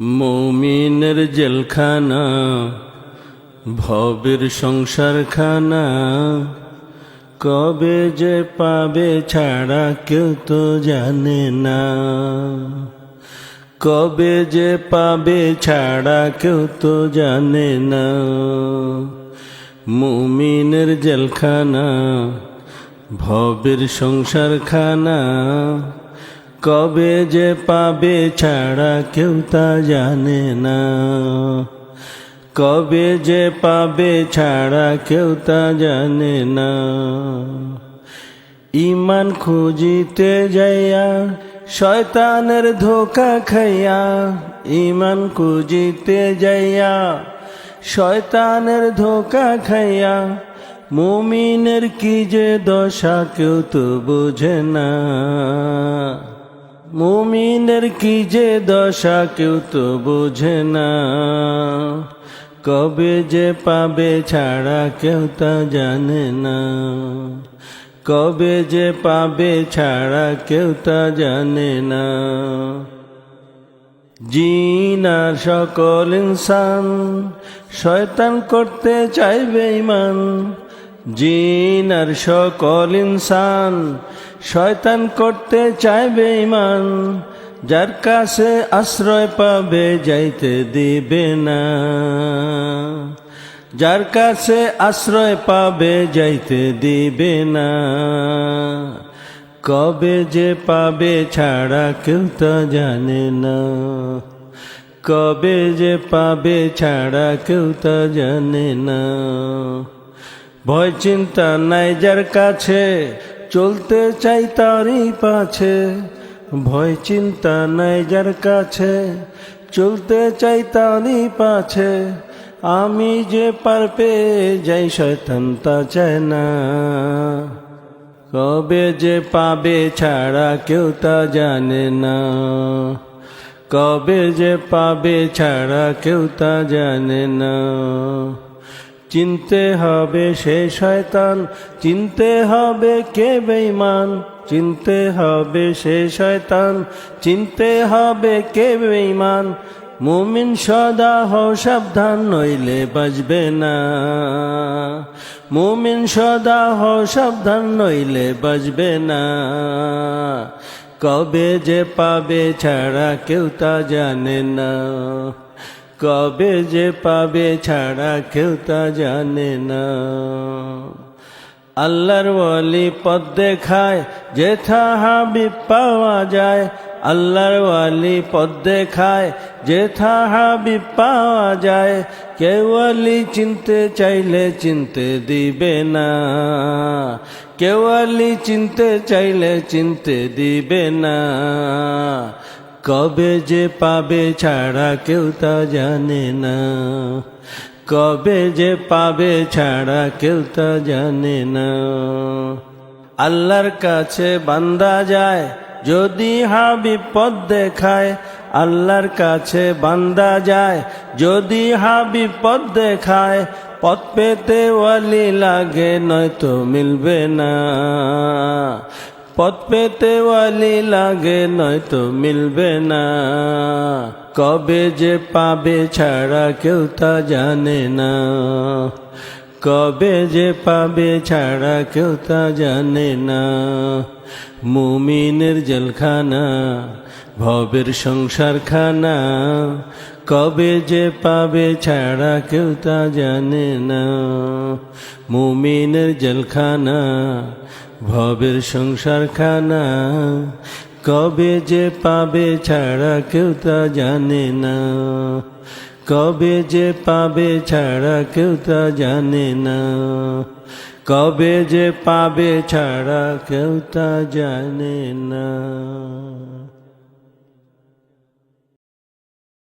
মৌমিনের জেলখানা, ভবের সংসারখানা। কবে যে পাবে ছাড়া কেউ তো জানে না। কবে যে পাবে ছাড়া কেউ তো জানে না। মুমিনের জেলখানা, ভবের সংসারখানা। কবে যে পাবে ছাড়া কেউ তা জানে না। কবে যে পাবে ছাড়া কেউ তা জানে না। ইমান খুঁজিতে যাইয়া, শয়তানের ধোকা খাইয়া, ইমান খুঁজিতে যাইয়া, শয়তানের ধোকা খাইয়া, মুমিনের কি যে দশা কেউ তো বোঝে না। মুমিনের কি যে দশা কেউ তো বোঝে না। কবে যে পাবে ছাড়া কেউ তা জানে না। কবে যে পাবে ছাড়া কেউ তা জানে না। জিনার সকল ইনসান শয়তান করতে চাইবে ইমান জিনার সকল ইনসান শয়তান করতে চাইবে ইমান যার কাছে আশ্রয় পাবে, যাইতে দিবে না। যার কাছে আশ্রয় পাবে, যাইতে দিবে না। কবে যে পাবে ছাড়া কেউ তা জানে না। কবে যে পাবে ছাড়া কেউ তা জানে না। ভয় চিন্তা নাই যার কাছে, চলতে চাই তারই পাছে। ভয় চিন্তা নাই যার কাছে, চলতে চাই তারই পাছে। আমি যে পার পেয়ে যাই, শয়তান তা চায় না। কবে যে পাবে ছাড়া কেউ তা জানে না। কবে যে পাবে ছাড়া কেউ তা জানে না। চিনতে হবে সে শয়তান, চিনতে হবে কে বেঈমান, চিনতে হবে সে শয়তান, চিনতে হবে কে বেঈমান। মুমিন সদা হও সাবধান, নইলে বাজবে না। মুমিন সদা হও সাবধান, নইলে বাজবে না। কবে যে পাবে ছাড়া কেউ তা জানে না। কবে যে পাবে ছাড়া কেউ তা জানে না। আল্লাহর ওয়ালি পদ দেখায়, যেথা হাবিব পাওয়া যায়। আল্লাহর ওয়ালি পদ দেখায়, যেথা হাবিব পাওয়া যায়। কেউ আলি চিনতে চাইলে চিনতে দিবে না। কেউ আলি চিনতে চাইলে চিনতে দিবে না। কবে যে পাবে ছাড়া কেউ তা জানে না। কবে যে পাবে ছাড়া কেউ তা জানে না। আল্লাহর কাছে বান্দা যায়, যদি হাবিব পদ দেখায়। আল্লাহর কাছে বান্দা যায়, যদি হাবিব পদ দেখায়। পথ পেতে ওয়ালি লাগে, নয়তো মিলবে না। পথ পেতে ওয়ালি লাগে, নয়তো মিলবে না। কবে যে পাবে ছাড়া কেউ তা জানে না। কবে যে পাবে ছাড়া কেউ তা জানে না। মুমিনের জেলখানা, ভবের সংসারখানা, কবে যে পাবে ছাড়া কেউ তা জানে না। মুমিনের জেলখানা ভবের সংসারখানা কবে যে পাবে ছাড়া কেউ তা জানে না। কবে যে পাবে ছাড়া কেউ তা জানে না। কবে যে পাবে ছাড়া কেউ তা জানে না।